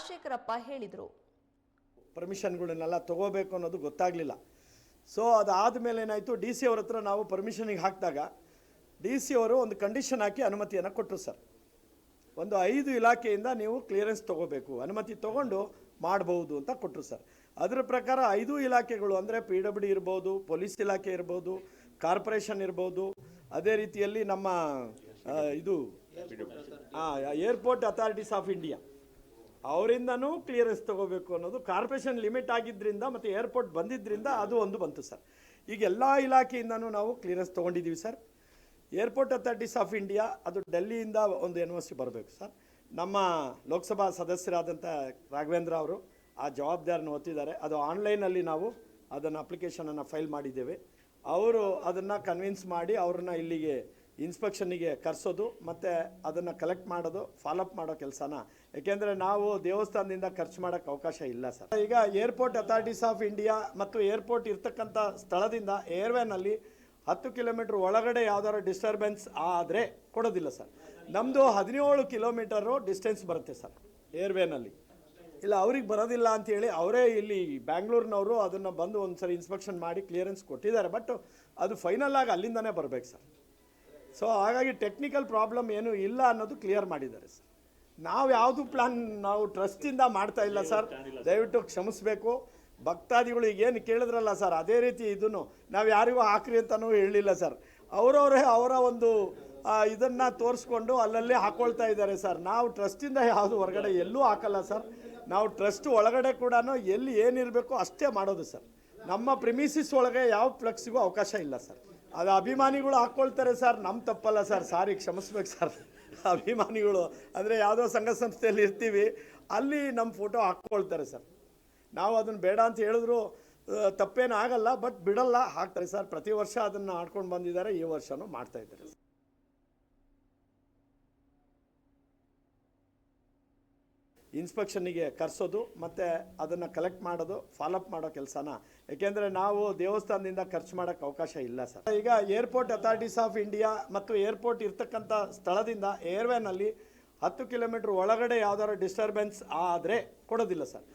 ರಾಜಶೇಖರಪ್ಪ ಹೇಳಿದರು. ಪರ್ಮಿಷನ್ಗಳನ್ನೆಲ್ಲ ತಗೋಬೇಕು ಅನ್ನೋದು ಗೊತ್ತಾಗಲಿಲ್ಲ. ಸೊ ಅದಾದ ಮೇಲೆ ಏನಾಯಿತು, ಡಿ ಸಿ ಅವ್ರ ಹತ್ರ ನಾವು ಪರ್ಮಿಷನಿಗೆ ಹಾಕಿದಾಗ, ಡಿ ಸಿ ಅವರು ಒಂದು ಕಂಡೀಷನ್ ಹಾಕಿ ಅನುಮತಿಯನ್ನು ಕೊಟ್ಟರು ಸರ್. ಒಂದು ಐದು ಇಲಾಖೆಯಿಂದ ನೀವು ಕ್ಲಿಯರೆನ್ಸ್ ತೊಗೋಬೇಕು, ಅನುಮತಿ ತೊಗೊಂಡು ಮಾಡಬಹುದು ಅಂತ ಕೊಟ್ಟರು ಸರ್. ಅದರ ಪ್ರಕಾರ ಐದು ಇಲಾಖೆಗಳು ಅಂದರೆ ಪಿ ಡಬ್ಲ್ಯೂ ಡಿ ಇರ್ಬೋದು, ಪೊಲೀಸ್ ಇಲಾಖೆ ಇರ್ಬೋದು, ಕಾರ್ಪೊರೇಷನ್ ಇರ್ಬೋದು, ಅದೇ ರೀತಿಯಲ್ಲಿ ನಮ್ಮ ಇದು ಏರ್ಪೋರ್ಟ್ ಅಥಾರಿಟೀಸ್ ಆಫ್ ಇಂಡಿಯಾ. ಅವರಿಂದನೂ ಕ್ಲಿಯರೆನ್ಸ್ ತಗೋಬೇಕು ಅನ್ನೋದು ಕಾರ್ಪೊರೇಷನ್ ಲಿಮಿಟ್ ಆಗಿದ್ದರಿಂದ ಮತ್ತು ಏರ್ಪೋರ್ಟ್ ಬಂದಿದ್ದರಿಂದ ಅದು ಒಂದು ಬಂತು ಸರ್. ಈಗ ಎಲ್ಲ ಇಲಾಖೆಯಿಂದನೂ ನಾವು ಕ್ಲಿಯರೆನ್ಸ್ ತೊಗೊಂಡಿದ್ದೀವಿ sir. Airport authorities of India ಅದು ಡೆಲ್ಲಿಯಿಂದ ಒಂದು ಎನ್ ಒ ಸಿ ಬರಬೇಕು ಸರ್. ನಮ್ಮ ಲೋಕಸಭಾ ಸದಸ್ಯರಾದಂಥ ರಾಘವೇಂದ್ರ ಅವರು ಆ ಜವಾಬ್ದಾರಿನ ಹೊತ್ತಿದ್ದಾರೆ. ಅದು ಆನ್ಲೈನಲ್ಲಿ ನಾವು ಅದನ್ನು ಅಪ್ಲಿಕೇಶನನ್ನು ಫೈಲ್ ಮಾಡಿದ್ದೇವೆ. ಅವರು ಅದನ್ನು ಕನ್ವಿನ್ಸ್ ಮಾಡಿ ಅವ್ರನ್ನ ಇಲ್ಲಿಗೆ ಇನ್ಸ್ಪೆಕ್ಷನ್ನಿಗೆ ಕರೆಸೋದು, ಮತ್ತು ಅದನ್ನು ಕಲೆಕ್ಟ್ ಮಾಡೋದು ಫಾಲೋಅಪ್ ಮಾಡೋ ಕೆಲಸನ. ಏಕೆಂದರೆ ನಾವು ದೇವಸ್ಥಾನದಿಂದ ಖರ್ಚು ಮಾಡೋಕ್ಕೆ ಅವಕಾಶ ಇಲ್ಲ ಸರ್. ಈಗ ಏರ್ಪೋರ್ಟ್ ಅಥಾರಿಟೀಸ್ ಆಫ್ ಇಂಡಿಯಾ ಮತ್ತು ಏರ್ಪೋರ್ಟ್ ಇರ್ತಕ್ಕಂಥ ಸ್ಥಳದಿಂದ ಏರ್ವೇನಲ್ಲಿ ಹತ್ತು ಕಿಲೋಮೀಟ್ರ್ ಒಳಗಡೆ ಯಾವ್ದಾದ್ರು ಡಿಸ್ಟರ್ಬೆನ್ಸ್ ಆದರೆ ಕೊಡೋದಿಲ್ಲ ಸರ್. ನಮ್ಮದು ಹದಿನೇಳು ಕಿಲೋಮೀಟರು ಡಿಸ್ಟೆನ್ಸ್ ಬರುತ್ತೆ ಸರ್ ಏರ್ವೇನಲ್ಲಿ ಇಲ್ಲ, ಅವ್ರಿಗೆ ಬರೋದಿಲ್ಲ ಅಂತೇಳಿ ಅವರೇ ಇಲ್ಲಿ ಬ್ಯಾಂಗ್ಳೂರಿನವರು ಅದನ್ನು ಬಂದು ಒಂದು ಸರಿ ಇನ್ಸ್ಪೆಕ್ಷನ್ ಮಾಡಿ ಕ್ಲಿಯರೆನ್ಸ್ ಕೊಟ್ಟಿದ್ದಾರೆ. ಬಟ್ ಅದು ಫೈನಲ್ ಆಗಿ ಅಲ್ಲಿಂದನೇ ಬರಬೇಕು ಸರ್. ಸೊ ಹಾಗಾಗಿ ಟೆಕ್ನಿಕಲ್ ಪ್ರಾಬ್ಲಮ್ ಏನೂ ಇಲ್ಲ ಅನ್ನೋದು ಕ್ಲಿಯರ್ ಮಾಡಿದ್ದಾರೆ ಸರ್ ನಾವು ಯಾವುದು ಪ್ಲಾನ್ ನಾವು ಟ್ರಸ್ಟಿಂದ ಮಾಡ್ತಾ ಇಲ್ಲ ಸರ್ ದಯವಿಟ್ಟು ಕ್ಷಮಿಸಬೇಕು. ಭಕ್ತಾದಿಗಳು ಏನು ಕೇಳಿದ್ರಲ್ಲ ಸರ್ ಅದೇ ರೀತಿ ಇದನ್ನು ನಾವು ಯಾರಿಗೂ ಹಾಕ್ರಿ ಅಂತಲೂ ಹೇಳಲಿಲ್ಲ ಸರ್ ಅವರವರೇ ಅವರ ಒಂದು ಇದನ್ನು ತೋರಿಸ್ಕೊಂಡು ಅಲ್ಲಲ್ಲೇ ಹಾಕ್ಕೊಳ್ತಾ ಇದ್ದಾರೆ ಸರ್ ನಾವು ಟ್ರಸ್ಟಿಂದ ಯಾವುದು ಹೊರಗಡೆ ಎಲ್ಲೂ ಹಾಕಲ್ಲ ಸರ್ ನಾವು ಟ್ರಸ್ಟ್ ಒಳಗಡೆ ಕೂಡ ಎಲ್ಲಿ ಏನಿರಬೇಕು ಅಷ್ಟೇ ಮಾಡೋದು ಸರ್ ನಮ್ಮ ಪ್ರಿಮಿಸಿಸ್ ಒಳಗೆ ಯಾವ ಫ್ಲೆಕ್ಸಿಗೂ ಅವಕಾಶ ಇಲ್ಲ ಸರ್ ಅದು ಅಭಿಮಾನಿಗಳು ಹಾಕ್ಕೊಳ್ತಾರೆ ಸರ್. ನಮ್ಮ ತಪ್ಪಲ್ಲ ಸರ್. ಸಾರಿ, ಕ್ಷಮಿಸ್ಬೇಕು ಸರ್. ಅಭಿಮಾನಿಗಳು. ಅಂದರೆ ಯಾವುದೋ ಸಂಘ ಸಂಸ್ಥೆಯಲ್ಲಿ ಇರ್ತೀವಿ. ಅಲ್ಲಿ ನಮ್ಮ ಫೋಟೋ ಹಾಕ್ಕೊಳ್ತಾರೆ ಸರ್. ನಾವು ಅದನ್ನು ಬೇಡ ಅಂತ ಹೇಳಿದ್ರು ತಪ್ಪೇನು ಆಗಲ್ಲ ಬಟ್ ಬಿಡಲ್ಲ. ಹಾಕ್ತಾರೆ ಸರ್. ಪ್ರತಿ ವರ್ಷ ಅದನ್ನು ಆಡ್ಕೊಂಡು ಬಂದಿದ್ದಾರೆ. ಈ ವರ್ಷನೂ ಮಾಡ್ತಾ ಇದ್ದಾರೆ ಸರ್ ಇನ್ಸ್ಪೆಕ್ಷನ್ನಿಗೆ ಕರೆಸೋದು ಮತ್ತು ಅದನ್ನು ಕಲೆಕ್ಟ್ ಮಾಡೋದು ಫಾಲೋಅಪ್ ಮಾಡೋ ಕೆಲಸನ. ಏಕೆಂದರೆ ನಾವು ದೇವಸ್ಥಾನದಿಂದ ಖರ್ಚು ಮಾಡೋಕ್ಕೆ ಅವಕಾಶ ಇಲ್ಲ ಸರ್. ಈಗ ಏರ್ಪೋರ್ಟ್ ಅಥಾರಿಟೀಸ್ ಆಫ್ ಇಂಡಿಯಾ ಮತ್ತು ಏರ್ಪೋರ್ಟ್ ಇರ್ತಕ್ಕಂಥ ಸ್ಥಳದಿಂದ ಏರ್ವೇನಲ್ಲಿ ಹತ್ತು ಕಿಲೋಮೀಟ್ರ್ ಒಳಗಡೆ ಯಾವ್ದಾದ್ರು ಡಿಸ್ಟರ್ಬೆನ್ಸ್ ಆದರೆ ಕೊಡೋದಿಲ್ಲ ಸರ್.